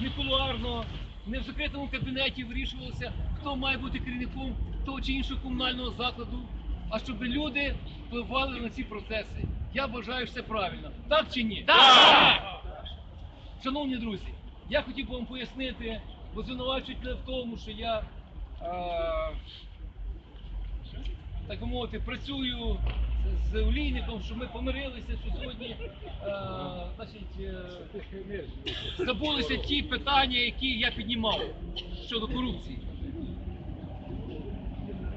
не кулуарно, не в закритому кабінеті вирішувалося, хто має бути керівником того чи іншого комунального закладу, а щоб люди впливали на ці процеси. Я вважаю, що це правильно. Так чи ні? Так! Шановні друзі, я хотів би вам пояснити, бо звинувачують мене в тому, що я, е, так би мовити, працюю з, олійником, що ми помирилися, що сьогодні е, значить, е, забулися ті питання, які я піднімав щодо корупції.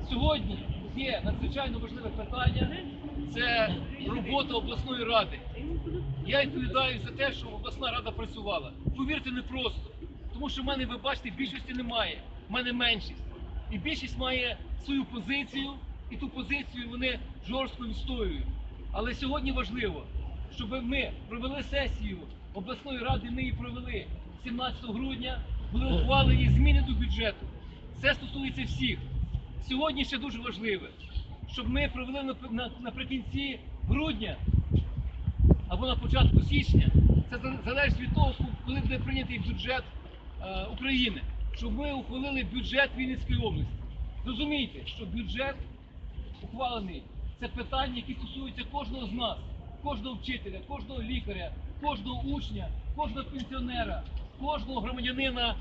Сьогодні є надзвичайно важливе питання це робота обласної ради. Я відповідаю за те, що обласна рада працювала. Повірте, не просто. Тому що в мене, ви бачите, більшості немає. В мене меншість. І більшість має свою позицію, і ту позицію вони жорстко відстоюють. Але сьогодні важливо, щоб ми провели сесію обласної ради, ми її провели 17 грудня, були ухвалені зміни до бюджету. Це стосується всіх. Сьогодні ще дуже важливе, щоб ми провели наприкінці грудня або на початку січня. Це залежить від того, коли буде прийнятий бюджет е, України, щоб ми ухвалили бюджет Вінницької області. Зрозумійте, що бюджет ухвалений це питання, які стосуються кожного з нас, кожного вчителя, кожного лікаря, кожного учня, кожного пенсіонера, кожного громадянина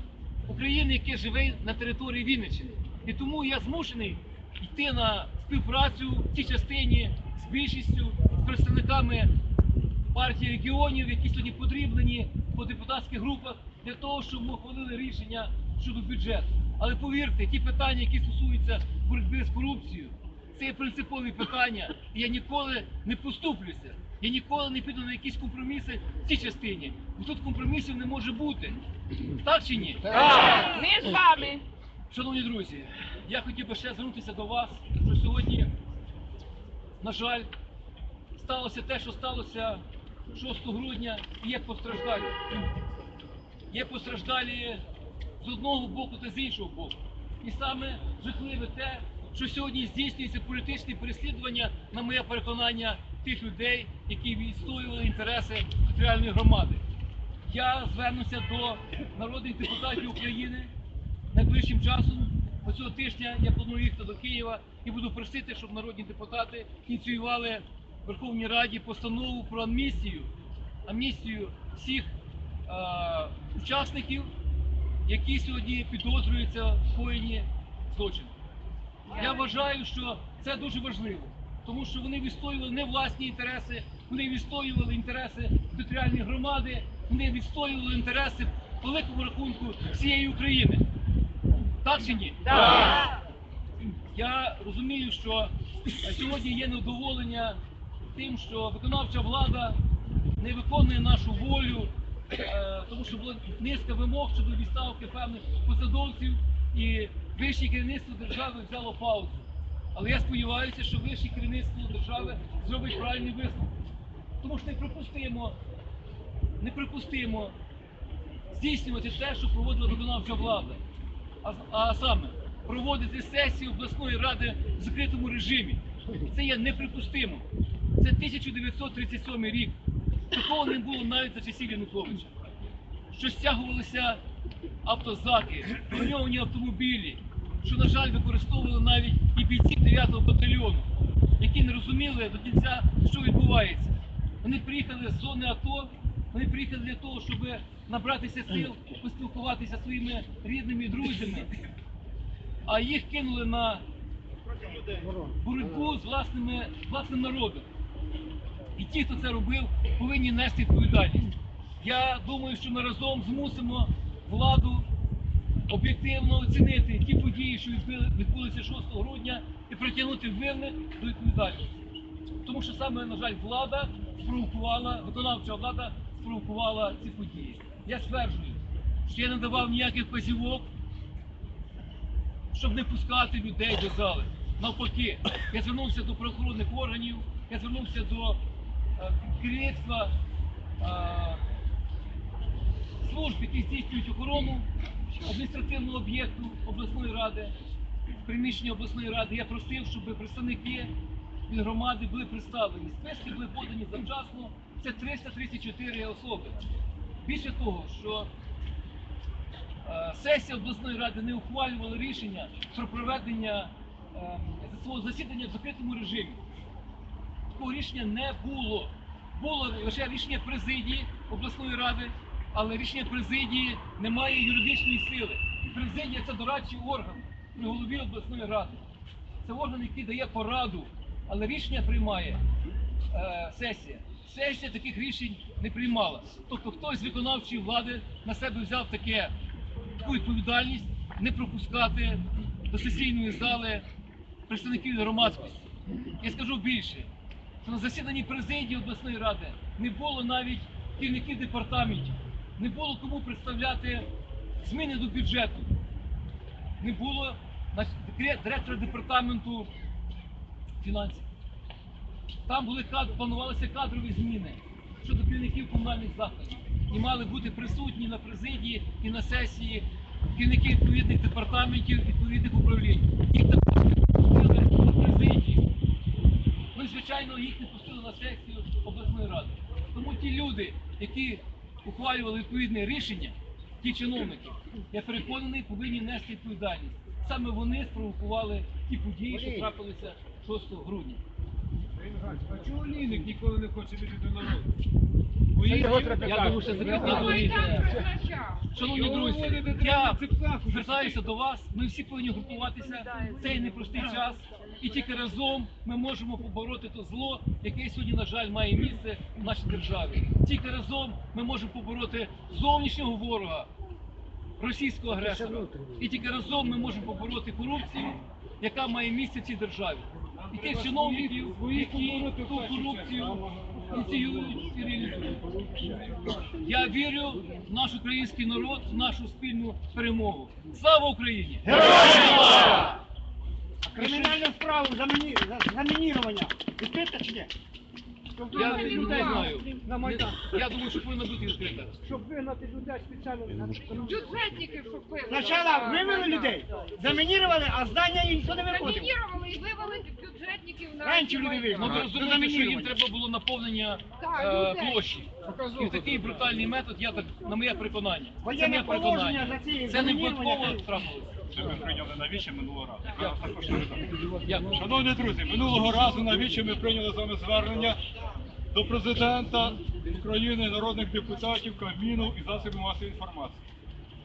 України, який живе на території Вінниччини. І тому я змушений йти на співпрацю в цій частині з більшістю, з представниками партії регіонів, які сьогодні потрібні по депутатських групах для того, щоб ми ухвалили рішення щодо бюджету. Але повірте, ті питання, які стосуються боротьби з корупцією, це є принципові питання. І я ніколи не поступлюся. Я ніколи не піду на якісь компроміси в цій частині. Бо тут компромісів не може бути. Так чи ні? Ми з вами. Шановні друзі, я хотів би ще звернутися до вас, що сьогодні, на жаль, сталося те, що сталося 6 грудня, і є постраждалі. Є постраждалі з одного боку та з іншого боку. І саме жахливе те, що сьогодні здійснюється політичне переслідування, на моє переконання, тих людей, які відстоювали інтереси територіальної громади. Я звернуся до народних депутатів України найближчим часом. Оцього тижня я планую їхати до Києва і буду просити, щоб народні депутати ініціювали в Верховній Раді постанову про амністію, амністію всіх е, учасників, які сьогодні підозрюються в коєнні злочину. Я вважаю, що це дуже важливо, тому що вони відстоювали не власні інтереси, вони відстоювали інтереси територіальної громади, вони відстоювали інтереси великому рахунку всієї України. Так чи ні? Так. Я розумію, що сьогодні є невдоволення тим, що виконавча влада не виконує нашу волю, е, тому що була низка вимог щодо відставки певних посадовців, і вище керівництво держави взяло паузу. Але я сподіваюся, що вище керівництво держави зробить правильний висновок. Тому що неприпустимо, неприпустимо здійснювати те, що проводила виконавча влада. А, а саме проводити сесію обласної ради в закритому режимі. Це є неприпустимо. Це 1937 рік. Такого не було навіть за часів Януковича. Що стягувалися автозаки, броньовані автомобілі, що, на жаль, використовували навіть і бійці 9-го батальйону, які не розуміли до кінця, що відбувається. Вони приїхали з зони АТО, вони приїхали для того, щоб набратися сил, поспілкуватися зі своїми рідними і друзями, а їх кинули на боротьбу з власними, власним народом. І ті, хто це робив, повинні нести відповідальність. Я думаю, що ми разом змусимо владу об'єктивно оцінити ті події, що відбулися 6 грудня, і притягнути винних до відповідальності. Тому що саме, на жаль, влада спровокувала, виконавча влада спровокувала ці події. Я стверджую, що я не давав ніяких вказівок, щоб не пускати людей до зали. Навпаки, я звернувся до правоохоронних органів, я звернувся до е, керівництва е, служб, які здійснюють охорону адміністративного об'єкту обласної ради, приміщення обласної ради. Я просив, щоб представники від громади були представлені. Списки були подані завчасно. Це 334 особи. Більше того, що Е, Сесія обласної ради не ухвалювала рішення про проведення е, свого засідання в закритому режимі. Такого рішення не було. Було лише рішення президії обласної ради, але рішення президії не має юридичної сили. Президія це дорадчий орган при голові обласної ради. Це орган, який дає пораду, але рішення приймає е, сесія. Сесія таких рішень не приймала. Тобто хтось з виконавчої влади на себе взяв таке, таку відповідальність не пропускати до сесійної зали представників громадськості. Я скажу більше, що на засіданні президії обласної ради не було навіть керівників департаментів, не було кому представляти зміни до бюджету, не було директора департаменту фінансів. Там були планувалися кадрові зміни щодо керівників комунальних закладів. І мали бути присутні на президії і на сесії керівники відповідних департаментів, відповідних управлінь. Їх також не пустили на президії. І звичайно їх не пустили на сесію обласної ради. Тому ті люди, які ухвалювали відповідне рішення, ті чиновники, я переконаний, повинні нести відповідальність. Саме вони спровокували ті події, що трапилися 6 грудня. А чого Ліник ніколи не хоче бути до народу? Я думаю, що закриття доріг. Шановні друзі, я звертаюся до вас. Ми всі повинні групуватися. в Цей непростий час. І тільки разом ми можемо побороти то зло, яке сьогодні, на жаль, має місце в нашій державі. Тільки разом ми можемо побороти зовнішнього ворога, російського агресора. І тільки разом ми можемо побороти корупцію, яка має місце в цій державі. І тих чиновників, які ту корупцію і реалізують. Я вірю в наш український народ, в нашу спільну перемогу. Слава Україні! Кримінальну справу за замінірування. Відкрита чи ні? Я не людей знаю. На Майдан. Я думаю, що повинна бути відкрита. Щоб вигнати людей спеціально. Бюджетники, щоб вивели. Спочатку вивели людей, замінірували, а здання їм ніхто не виходить. Замінірували і вивели бюджетників на... Раніше люди вивели. Ну ви розумієте, що їм треба було наповнення Так, е, людей. площі. І в такий брутальний метод, я так на моє переконання. Це положення переконання. Це не випадково трапилося. Це ми прийняли на вічі минулого разу. Не. Дякую. Шановні друзі, минулого разу на вічі ми прийняли з вами звернення до президента України, народних депутатів, Кабміну і засобів масової інформації.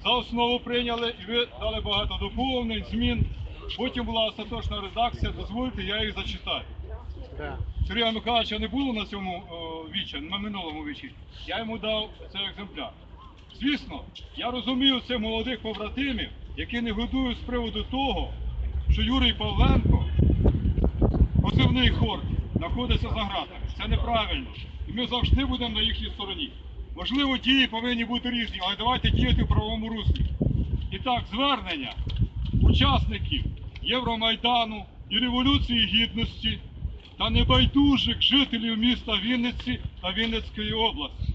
За основу прийняли і ви дали багато доповнень, змін. Потім була остаточна редакція. Дозвольте, я їх зачитаю. Сергія Михайловича не було на цьому вічі, на минулому вічі. Я йому дав цей екземпляр. Звісно, я розумію цих молодих побратимів, які не годують з приводу того, що Юрій Павленко, позивний хор, знаходиться за гратами. Це неправильно. І ми завжди будемо на їхній стороні. Можливо, дії повинні бути різні, але давайте діяти в правовому руслі. І так, звернення учасників Євромайдану і Революції Гідності та небайдужих жителів міста Вінниці та Вінницької області.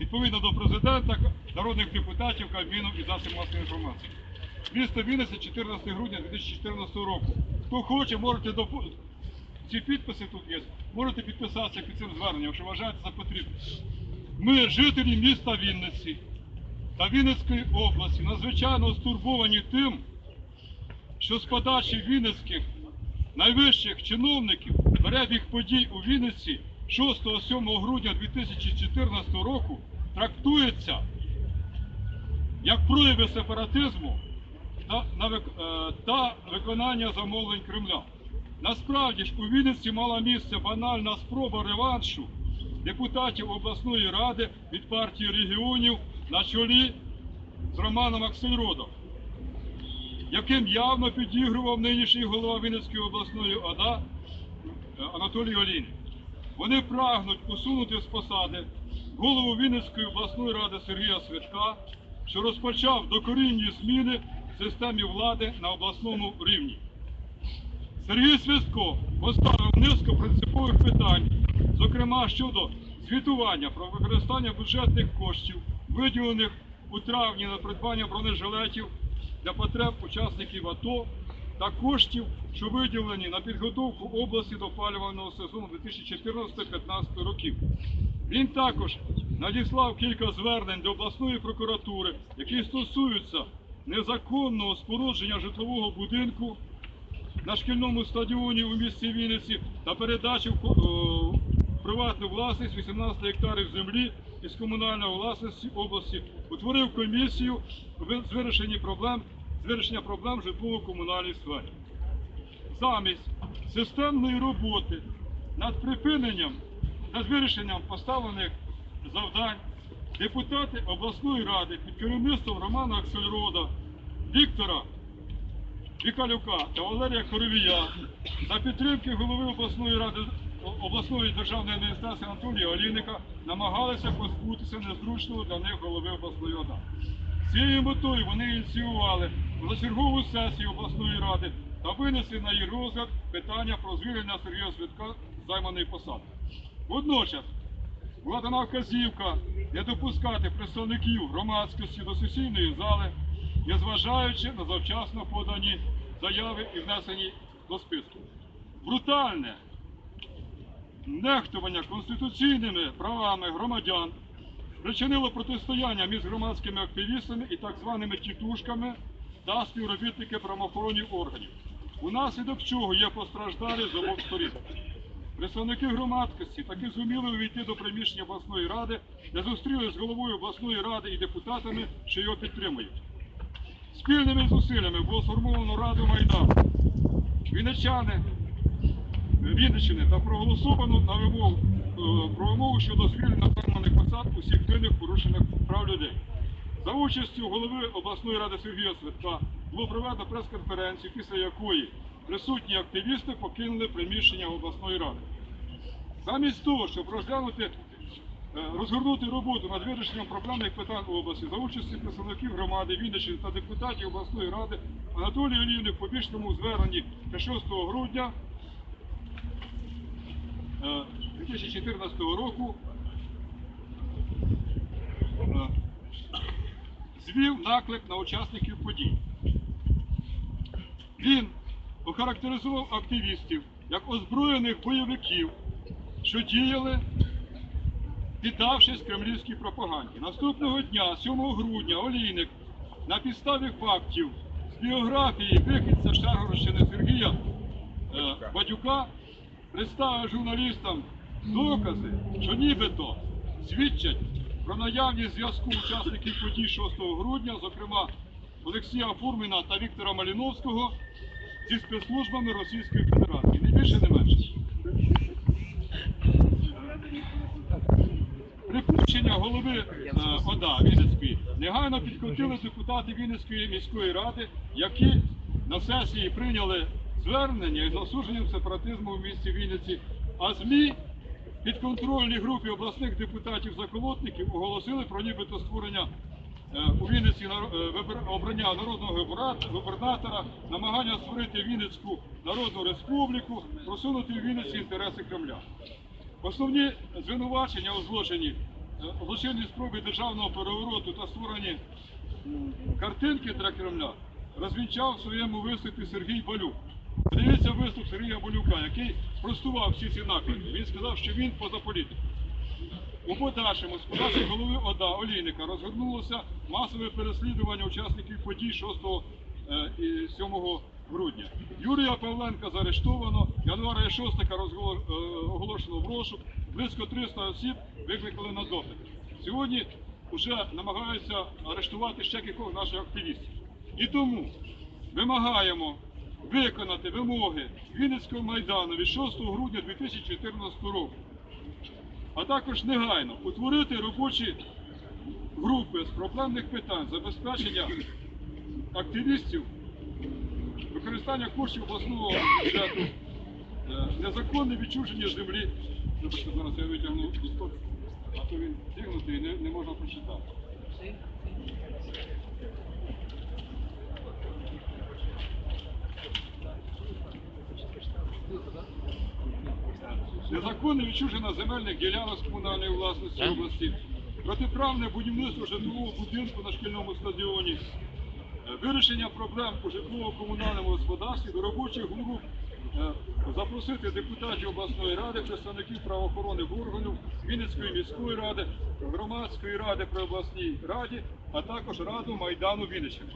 Відповідно до президента, народних депутатів, Кабміну і засобів масової інформації. Місто Вінниця 14 грудня 2014 року. Хто хоче, можете допу- ці підписи тут є. Можете підписатися під цим зверненням, якщо вважаєте за потрібне. Ми, жителі міста Вінниці та Вінницької області, надзвичайно стурбовані тим, що з подачі вінницьких найвищих чиновників перебіг подій у Вінниці 6-7 грудня 2014 року трактується як прояви сепаратизму е, та виконання замовлень Кремля. Насправді ж у Вінниці мала місце банальна спроба реваншу депутатів обласної ради від партії регіонів на чолі з Романом Аксельродом яким явно підігрував нинішній голова Вінницької обласної ОДА Анатолій Олійник. Вони прагнуть усунути з посади голову Вінницької обласної ради Сергія Свитка, що розпочав докорінні зміни в системі влади на обласному рівні. Сергій Свистко поставив низку принципових питань, зокрема щодо звітування про використання бюджетних коштів, виділених у травні на придбання бронежилетів для потреб учасників АТО та коштів, що виділені на підготовку області до опалювального сезону 2014-2015 років. Він також надіслав кілька звернень до обласної прокуратури, які стосуються незаконного спорудження житлового будинку на шкільному стадіоні у місті Вінниці та передачі е, в приватну власність 18 гектарів землі із комунальної власності області. Утворив комісію з вирішення проблем, з вирішення проблем житлово-комунальній сфері. Замість системної роботи над припиненням над вирішенням поставлених завдань депутати обласної ради під керівництвом Романа Аксельрода, Віктора Вікалюка та Валерія Коровія за підтримки голови обласної ради обласної державної адміністрації Анатолія Олійника намагалися позбутися незручного для них голови обласної ради. З цією метою вони ініціювали позачергову сесію обласної ради та винесли на її розгляд питання про звільнення Сергія Святка займаної посади. Водночас була дана вказівка не допускати представників громадськості до сесійної зали, незважаючи на завчасно подані заяви і внесені до списку. Брутальне нехтування конституційними правами громадян спричинило протистояння між громадськими активістами і так званими тітушками та співробітники правоохоронних органів. Унаслідок чого є постраждалі з обох сторін. Представники громадськості таки зуміли увійти до приміщення обласної ради, де зустрілися з головою обласної ради і депутатами, що його підтримують. Спільними зусиллями було сформовано Раду Майдану. Вінничани Вінниччини та проголосовано на вимогу е, про вимогу щодо звільнення займаних посад усіх винних порушених прав людей. За участю голови обласної ради Сергія Свитка було проведено прес-конференцію, після якої присутні активісти покинули приміщення обласної ради. Замість того, щоб розглянути, е, розгорнути роботу над вирішенням проблемних питань області за участі представників громади Вінниччини та депутатів обласної ради, Анатолій Олійник в побічному зверненні 6 грудня е, 2014 року е, звів наклик на учасників подій. Він охарактеризував активістів як озброєних бойовиків, що діяли, піддавшись кремлівській пропаганді. Наступного дня, 7 грудня, Олійник на підставі фактів з біографії вихідця Шаргородщини Сергія е, Бадюка представив журналістам докази, що нібито свідчать про наявність зв'язку учасників подій 6 грудня, зокрема Олексія Фурміна та Віктора Маліновського зі спецслужбами Російської Федерації. Не більше, не менше. Припущення голови е, ОДА Вінницької негайно підкотили депутати Вінницької міської ради, які на сесії прийняли звернення із засудженням сепаратизму в місті Вінниці, а ЗМІ підконтрольній групі обласних депутатів-заколотників оголосили про нібито створення е, у Вінниці е, обрання народного губернатора, намагання створити Вінницьку Народну Республіку, просунути в Вінниці інтереси Кремля. Основні звинувачення у злочині, е, у злочинній спробі державного перевороту та створенні картинки для Кремля розвінчав в своєму виступі Сергій Балюк. Подивіться виступ Сергія Балюка, який простував всі ці наклики. Він сказав, що він поза політикою. У подальшому з подачі голови ОДА Олійника розгорнулося масове переслідування учасників подій 6 е, і 7 грудня. Юрія Павленка заарештовано, Януара Шостика е, оголошено в розшук, близько 300 осіб викликали на допит. Сьогодні вже намагаються арештувати ще кількох наших активістів. І тому вимагаємо виконати вимоги Вінницького майдану від 6 грудня 2014 року а також негайно утворити робочі групи з проблемних питань забезпечення активістів, використання коштів обласного бюджету, е, незаконне відчуження землі. Зараз я витягну листок, а то він зігнутий і не, не можна прочитати. Незаконне відчуження земельних ділянок з комунальної власності області, протиправне будівництво житлового будинку на шкільному стадіоні, е, вирішення проблем у житлово-комунальному господарстві до робочих груп. Е, запросити депутатів обласної ради, представників правоохоронних органів, Вінницької міської ради, громадської ради при обласній раді, а також Раду Майдану Вінниччини.